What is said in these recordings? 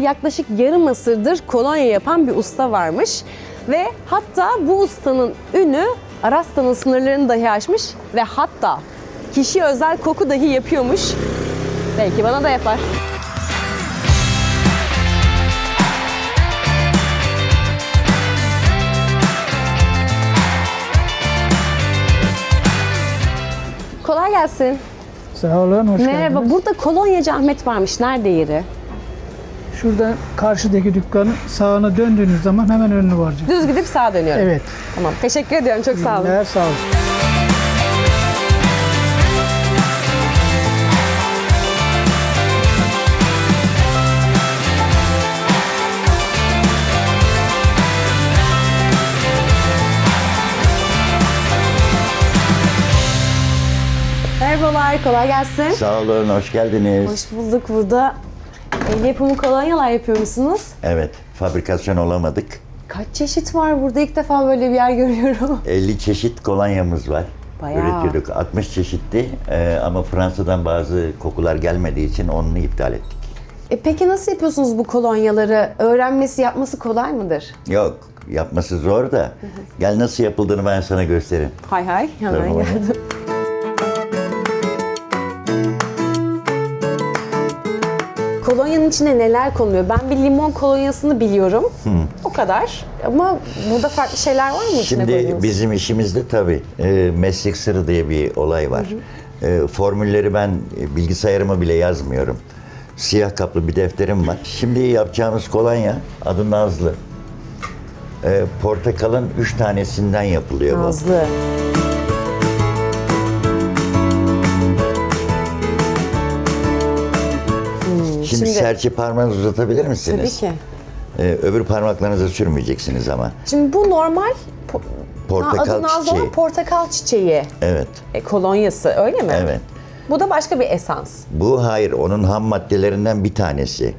Yaklaşık yarım asırdır kolonya yapan bir usta varmış. Ve hatta bu ustanın ünü Aras'tanın sınırlarını dahi aşmış ve hatta kişi özel koku dahi yapıyormuş. Belki bana da yapar. Kolay gelsin. Sağ olun, hoş Merhaba. geldiniz. Burada kolonyacı Ahmet varmış. Nerede yeri? Şurada karşıdaki dükkanın sağına döndüğünüz zaman hemen önünü varacak. Düz gidip sağa dönüyorum. Evet. Tamam. Teşekkür ediyorum. Çok sağ olun. Günler, sağ olun. Merhabalar. Kolay gelsin. Sağ olun, hoş geldiniz. Hoş bulduk. Burada el yapımı kolonyalar yapıyor musunuz? Evet, fabrikasyon olamadık. Kaç çeşit var burada? İlk defa böyle bir yer görüyorum. 50 çeşit kolonyamız var. Bayağı. Üretiyorduk. 60 çeşitti Ee, ama Fransa'dan bazı kokular gelmediği için onu iptal ettik. E peki nasıl yapıyorsunuz bu kolonyaları? Öğrenmesi, yapması kolay mıdır? Yok, yapması zor da. Gel nasıl yapıldığını ben sana göstereyim. Hay hay. Hemen Tamam. geldim. Kolonyanın içine neler konuluyor? Ben bir limon kolonyasını biliyorum. O kadar. Ama burada farklı şeyler var mı içine Şimdi bizim işimizde tabii e, meslek sırrı diye bir olay var. E, formülleri ben e, bilgisayarıma bile yazmıyorum. Siyah kaplı bir defterim var. Şimdi yapacağımız kolonya adı Nazlı. E, portakalın üç tanesinden yapılıyor bu. Nazlı. Şimdi, serçe parmağınızı uzatabilir Tabii misiniz? ki. Ee, öbür parmaklarınıza sürmeyeceksiniz ama. Şimdi bu normal po- Portakal adı çiçeği. portakal çiçeği Evet, e, kolonyası öyle mi? evet. Bu da başka bir esans. Bu hayır, onun ham maddelerinden bir tanesi.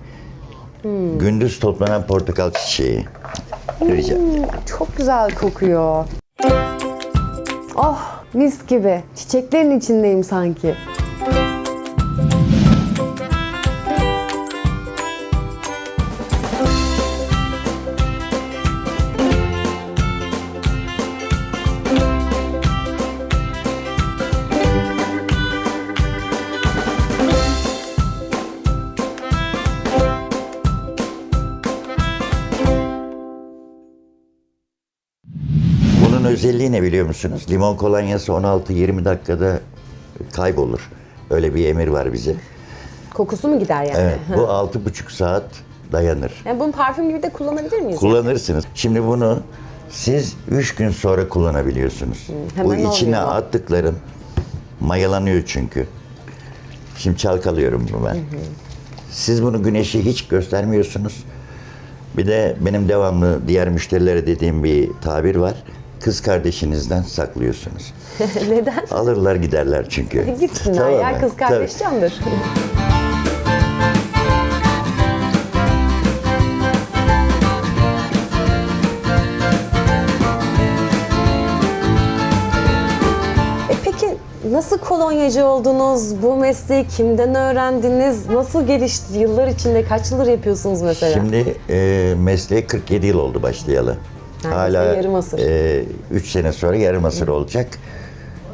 Hmm. Gündüz toplanan portakal çiçeği. Rica. Çok güzel kokuyor. Oh mis gibi. Çiçeklerin içindeyim sanki. Özelliği ne biliyor musunuz? Limon kolonyası 16-20 dakikada kaybolur. Öyle bir emir var bize. Kokusu mu gider yani? Evet, bu 6,5 saat dayanır. Yani bunu parfüm gibi de kullanabilir miyiz? Kullanırsınız. Şimdi bunu siz 3 gün sonra kullanabiliyorsunuz. hemen bu içine oluyor attıklarım mayalanıyor çünkü. Şimdi çalkalıyorum bunu ben. Siz bunu güneşe hiç göstermiyorsunuz. Bir de benim devamlı diğer müşterilere dediğim bir tabir var. Kız kardeşinizden saklıyorsunuz. Neden? Alırlar giderler çünkü. Gitsinler Tamam ya kız kardeş Tabii. candır. E peki nasıl kolonyacı oldunuz? Bu mesleği kimden öğrendiniz? Nasıl gelişti? Yıllar içinde kaç yıldır yapıyorsunuz mesela? Şimdi e, mesleğe 47 yıl oldu başlayalı. Neredeyse yarım asır. 3 sene sonra yarım asır olacak.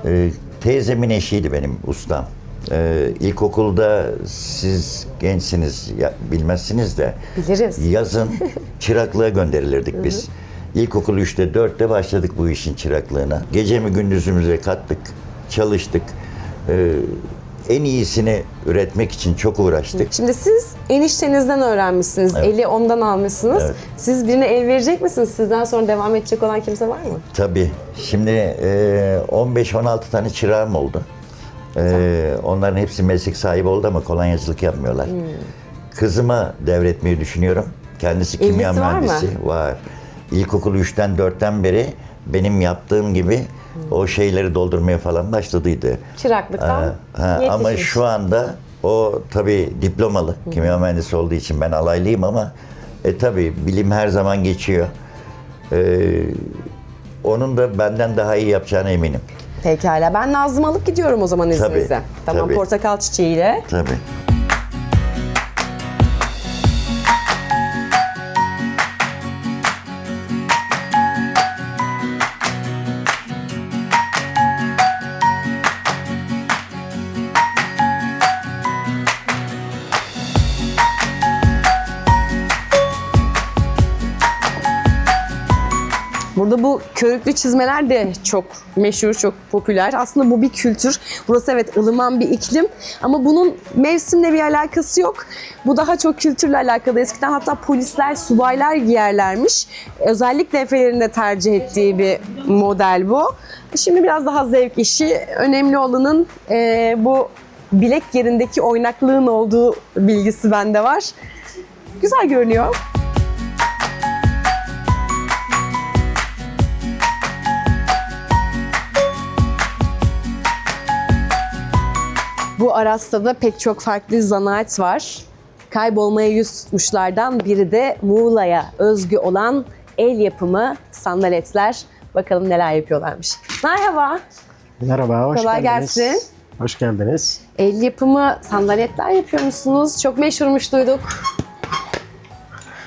E, teyzemin eşiydi benim ustam. E, ilkokulda siz gençsiniz, ya, bilmezsiniz de. Biliriz. Yazın çıraklığa gönderilirdik biz. İlkokul 3'te 4'te başladık bu işin çıraklığına. Gecemi gündüzümüze kattık, çalıştık. E, en iyisini üretmek için çok uğraştık. Şimdi siz eniştenizden öğrenmişsiniz, eli ondan almışsınız. Evet. Siz birine el verecek misiniz? Sizden sonra devam edecek olan kimse var mı? Tabii. Şimdi e, 15-16 tane çırağım oldu. E, onların hepsi meslek sahibi oldu ama kolonyacılık yapmıyorlar. Kızıma devretmeyi düşünüyorum. Kendisi kimya İlgisi var mı? mühendisi. Var. İlkokul 3'ten 4'ten beri benim yaptığım gibi o şeyleri doldurmaya falan başladıydı. Çıraklıktan ha, ama yetişmiş. şu anda o tabii diplomalı. Kimya mühendisi olduğu için ben alaylıyım ama e tabii bilim her zaman geçiyor. E, onun da benden daha iyi yapacağına eminim. Pekala. Ben Nazlı'mı alıp gidiyorum o zaman Tabii, izninizle. Tamam tabii. portakal çiçeğiyle. Tabii. Körüklü çizmeler de çok meşhur, çok popüler. Aslında bu bir kültür. Burası evet ılıman bir iklim ama bunun mevsimle bir alakası yok. Bu daha çok kültürle alakalı. Eskiden hatta polisler, subaylar giyerlermiş. Özellikle Efe'lerin tercih ettiği bir model bu. Şimdi biraz daha zevk işi. Önemli olanın eee, bu bilek yerindeki oynaklığın olduğu bilgisi bende var. Güzel görünüyor. Bu Arasta'da pek çok farklı zanaat var. Kaybolmaya yüz tutmuşlardan biri de Muğla'ya özgü olan el yapımı sandaletler. Bakalım neler yapıyorlarmış. Merhaba. Merhaba, hoş Kolay geldiniz. gelsin. Hoş geldiniz. El yapımı sandaletler yapıyormuşsunuz. Çok meşhurmuş duyduk.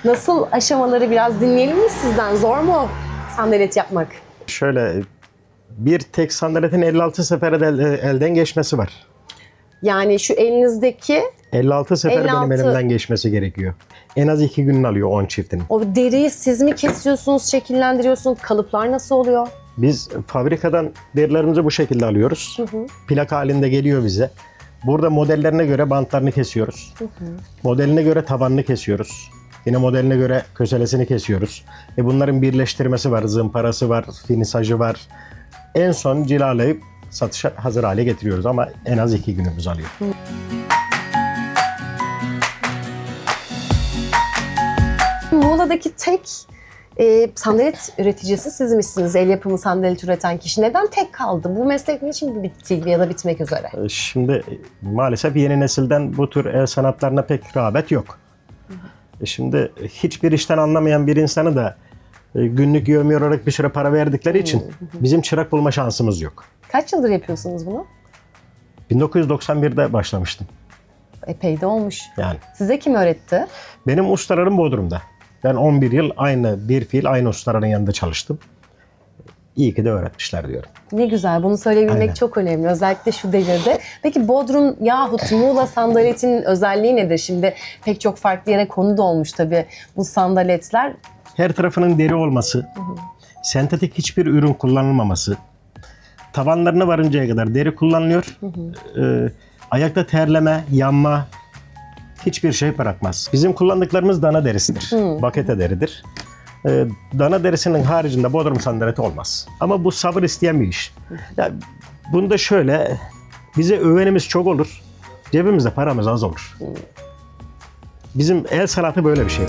Nasıl aşamaları biraz dinleyelim mi sizden? Zor mu sandalet yapmak? Şöyle bir tek sandaletin 56 seferde el- elden geçmesi var. Yani şu elinizdeki 56 sefer 56. benim elimden geçmesi gerekiyor. En az 2 gün alıyor 10 çiftinin. o deriyi siz mi kesiyorsunuz, şekillendiriyorsunuz? Kalıplar nasıl oluyor? Biz fabrikadan derilerimizi bu şekilde alıyoruz. Plak halinde geliyor bize. Burada modellerine göre bantlarını kesiyoruz. Modeline göre tabanını kesiyoruz. Yine modeline göre köselesini kesiyoruz. E bunların birleştirmesi var, zımparası var, finisajı var. En son cilalayıp satışa hazır hale getiriyoruz ama en az iki günümüz alıyor. Muğla'daki tek e, sandalet üreticisi sizmişsiniz. El yapımı sandalet üreten kişi. Neden tek kaldı? Bu meslek niçin bitti ya da bitmek üzere? E, Şimdi e, maalesef yeni nesilden bu tür el sanatlarına pek rağbet yok. E Şimdi hiçbir işten anlamayan bir insanı da günlük yövmi olarak bir süre para verdikleri için bizim çırak bulma şansımız yok. Kaç yıldır yapıyorsunuz bunu? 1991'de başlamıştım Epey de olmuş. yani. Size kim öğretti? Benim ustalarım Bodrum'da. Ben 11 yıl aynı bir fiil aynı ustaların yanında çalıştım. İyi ki de öğretmişler diyorum. Ne güzel. Bunu söyleyebilmek Aynen. çok önemli. Özellikle şu devirde. Peki Bodrum yahut Muğla sandaletinin özelliği nedir? Şimdi pek çok farklı yere konu da olmuş tabii bu sandaletler. Her tarafının deri olması, sentetik hiçbir ürün kullanılmaması, tabanlarına varıncaya kadar deri kullanılıyor. Ee, ayakta terleme, yanma hiçbir şey bırakmaz. Bizim kullandıklarımız dana derisidir. Bakete deridir. Ee, dana derisinin haricinde bodrum sandaleti olmaz. Ama bu sabır isteyen bir iş. Ya, bunda şöyle, bize övenimiz çok olur, cebimizde paramız az olur. Bizim el sanatı böyle bir şey.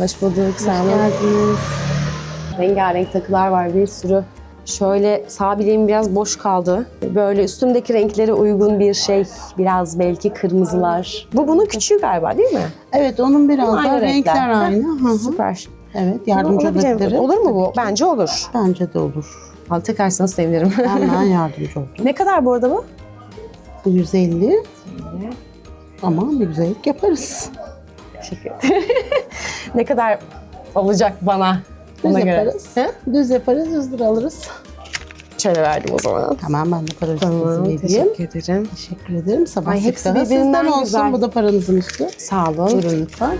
Hoş bulduk, sağ Hoş olun. geldiniz. Rengarenk takılar var bir sürü. Şöyle sağ bileğim biraz boş kaldı. Böyle üstümdeki renklere uygun bir şey. Biraz belki kırmızılar. Bu bunun küçüğü galiba değil mi? Evet, onun biraz Aynı daha renkler. renkler aynı. Hı hı. Süper. Evet, yardımcı Olabilir. olabilirim. Olur mu bu? Bence olur. Bence de olur. Al takarsanız sevinirim. Hemen yardımcı olurum. ne kadar bu arada bu? Bu 150. Ama bir güzellik yaparız. Teşekkür ederim. ne kadar olacak bana? Düz Ona göre. yaparız. He? Düz yaparız, 100 lira alırız. Şöyle verdim o zaman. Tamam, ben de paranızı Tamam, teşekkür ederim. Teşekkür ederim. Sabah Ay, hepsi birbirinden sizden olsun. güzel. Bu da paranızın üstü. Sağ olun. Buyurun lütfen.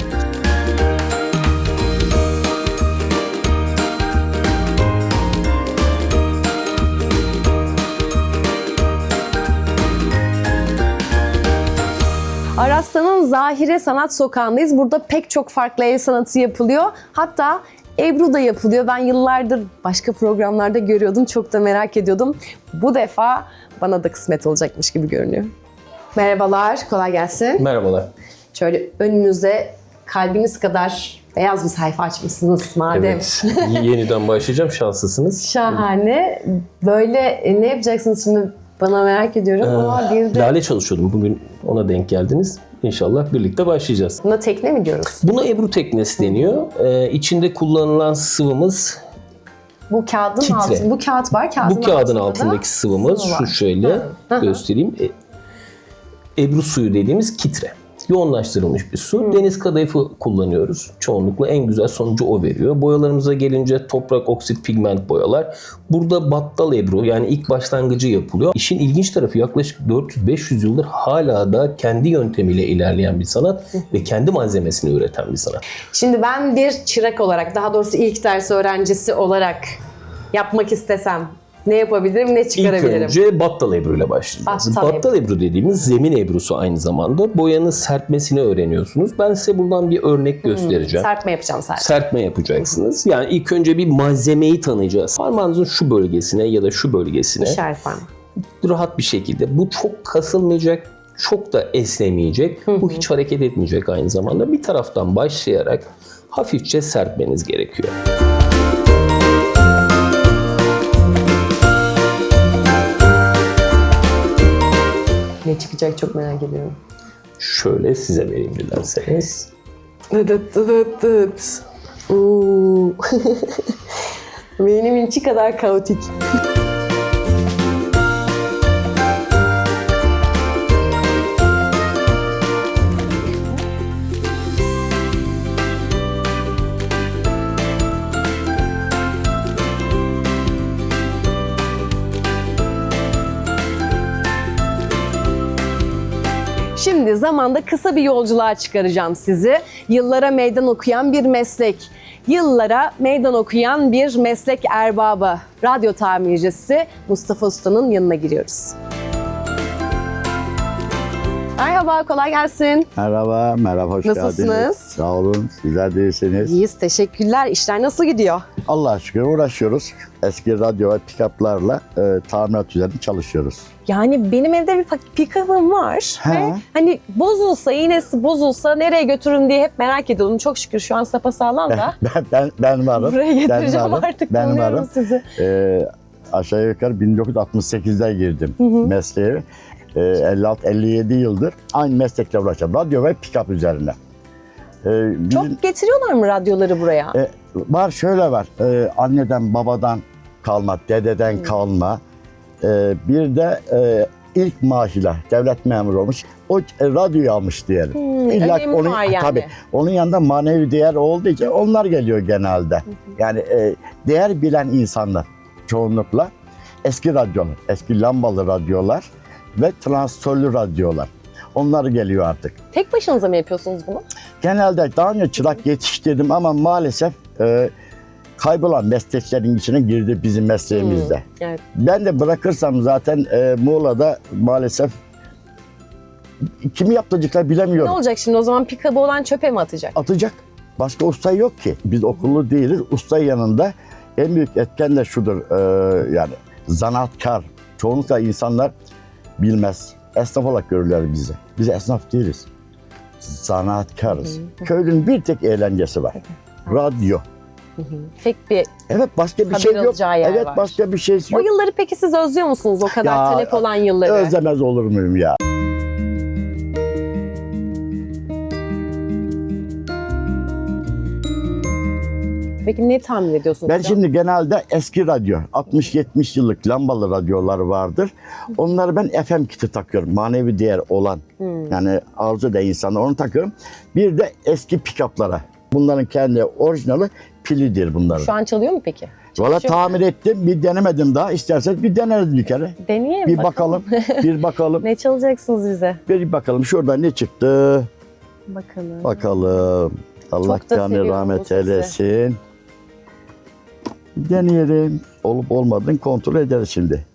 Araslan'ın Zahire Sanat Sokağı'ndayız. Burada pek çok farklı el sanatı yapılıyor. Hatta Ebru da yapılıyor. Ben yıllardır başka programlarda görüyordum. Çok da merak ediyordum. Bu defa bana da kısmet olacakmış gibi görünüyor. Merhabalar, kolay gelsin. Merhabalar. Şöyle önünüze kalbiniz kadar beyaz bir sayfa açmışsınız madem. Evet. Yeniden başlayacağım. Şanslısınız. Şahane. Böyle e, ne yapacaksınız şimdi bana merak ediyorum ama bir de Lale çalışıyordum. Bugün ona denk geldiniz. İnşallah birlikte başlayacağız. buna tekne mi diyoruz? Buna Ebru teknesi deniyor. Ee, içinde kullanılan sıvımız Bu kağıdın Titre. altı. Bu kağıt var. Kağıdın bu kağıdın altında da altındaki sıvımız sıvı var. şu şöyle hı. göstereyim. E, Ebru suyu dediğimiz kitre. Yoğunlaştırılmış bir su. Deniz kadayıfı kullanıyoruz. Çoğunlukla en güzel sonucu o veriyor. Boyalarımıza gelince toprak oksit pigment boyalar. Burada battal ebru yani ilk başlangıcı yapılıyor. İşin ilginç tarafı yaklaşık 400-500 yıldır hala da kendi yöntemiyle ilerleyen bir sanat ve kendi malzemesini üreten bir sanat. Şimdi ben bir çırak olarak, daha doğrusu ilk ders öğrencisi olarak yapmak istesem ne yapabilirim, ne İlk çıkarabilirim? önce battal ebru ile başlayacağız. Battal Battal, ebru. dediğimiz zemin ebrusu aynı zamanda. Boyanın sertmesini öğreniyorsunuz. Ben size buradan bir örnek göstereceğim. Serpme yapacağım sadece. Sertme yapacaksınız. Yani ilk önce bir malzemeyi tanıyacağız. Parmağınızın şu bölgesine ya da şu bölgesine İşaret parmağı. rahat bir şekilde. Bu çok kasılmayacak, çok da esnemeyecek. Bu hiç hareket etmeyecek aynı zamanda. Bir taraftan başlayarak hafifçe serpmeniz gerekiyor. Ne çıkacak çok merak ediyorum. Şöyle size vereyim dilerseniz. Dıdıt dıt. Oo. Benim inçi kadar kaotik. Zamanda kısa bir yolculuğa çıkaracağım sizi. Yıllara meydan okuyan bir meslek. Yıllara meydan okuyan bir meslek erbabı. Radyo tamircisi Mustafa Usta'nın yanına giriyoruz. Merhaba, kolay gelsin. Merhaba, merhaba, hoş Nasılsınız? geldiniz. Sağ olun, sizler de iyisiniz. İyiyiz, teşekkürler. İşler nasıl gidiyor? Allah'a şükür uğraşıyoruz. Eski radyo ve pick-up'larla e, tamirat üzerinde çalışıyoruz. Yani benim evde bir pick-up'ım var. He. Ve hani bozulsa, iğnesi bozulsa nereye götürürüm diye hep merak ediyordum. Çok şükür şu an sapasağlam da. Ben, ben, ben varım. Buraya getireceğim ben varım, artık. Ben varım. sizi. E, aşağı yukarı 1968'de girdim mesleğe. E, 56-57 yıldır aynı meslekle uğraşıyorum. Radyo ve pick-up üzerine. E, bizim- Çok getiriyorlar mı radyoları buraya? E, var şöyle var. E, anneden babadan kalma, dededen kalma. E, bir de e, ilk maaşıyla devlet memuru olmuş. O e, radyoyu almış diyelim. İlla ki önemi var yani. Tabii. Onun yanında manevi değer olduğu için onlar geliyor genelde. Yani e, değer bilen insanlar çoğunlukla eski radyolar, eski lambalı radyolar ve transistörlü radyolar. Onlar geliyor artık. Tek başınıza mı yapıyorsunuz bunu? Genelde daha önce çırak yetiştirdim ama maalesef e, kaybolan mesleklerin içine girdi bizim mesleğimizde. Evet. Ben de bırakırsam zaten e, Muğla'da maalesef kimi yaptıracaklar Ne bilemiyorum. olacak şimdi o zaman pick-up'ı olan çöpe mi atacak? Atacak. Başka usta yok ki. Biz okullu değiliz. Usta yanında en büyük etken de şudur. e, yani zanaatkar. Çoğunlukla insanlar bilmez. Esnaf olarak görürler bizi. Biz esnaf değiliz. Zanaatkarız. Köylünün bir tek eğlencesi var. Radyo. Tek bir... Evet başka bir şey yok. yer Evet var. başka bir şey O yok. yılları peki siz özlüyor musunuz o kadar Ya, talep olan yılları? Özlemez olur muyum ya? Peki ne tahmin ediyorsunuz? Ben şimdi genelde eski radyo, 60-70 yıllık lambalı radyolar vardır. Onları ben FM kiti takıyorum. Manevi değer olan. Yani arzu da insanlar onu takıyorum. Bir de eski pick-up'lara. Bunların kendi orijinali pilidir bunların. Şu an çalıyor mu peki? Valla tamir ettim. Bir denemedim daha. İsterseniz bir deneriz bir kere. Deneyelim Bir bakalım. bir bakalım. ne çalacaksınız bize? Bir bakalım şurada ne çıktı. Bakalım. Bakalım. Allah canı rahmet eylesin. Deneyelim. Olup olmadığını kontrol ederiz şimdi.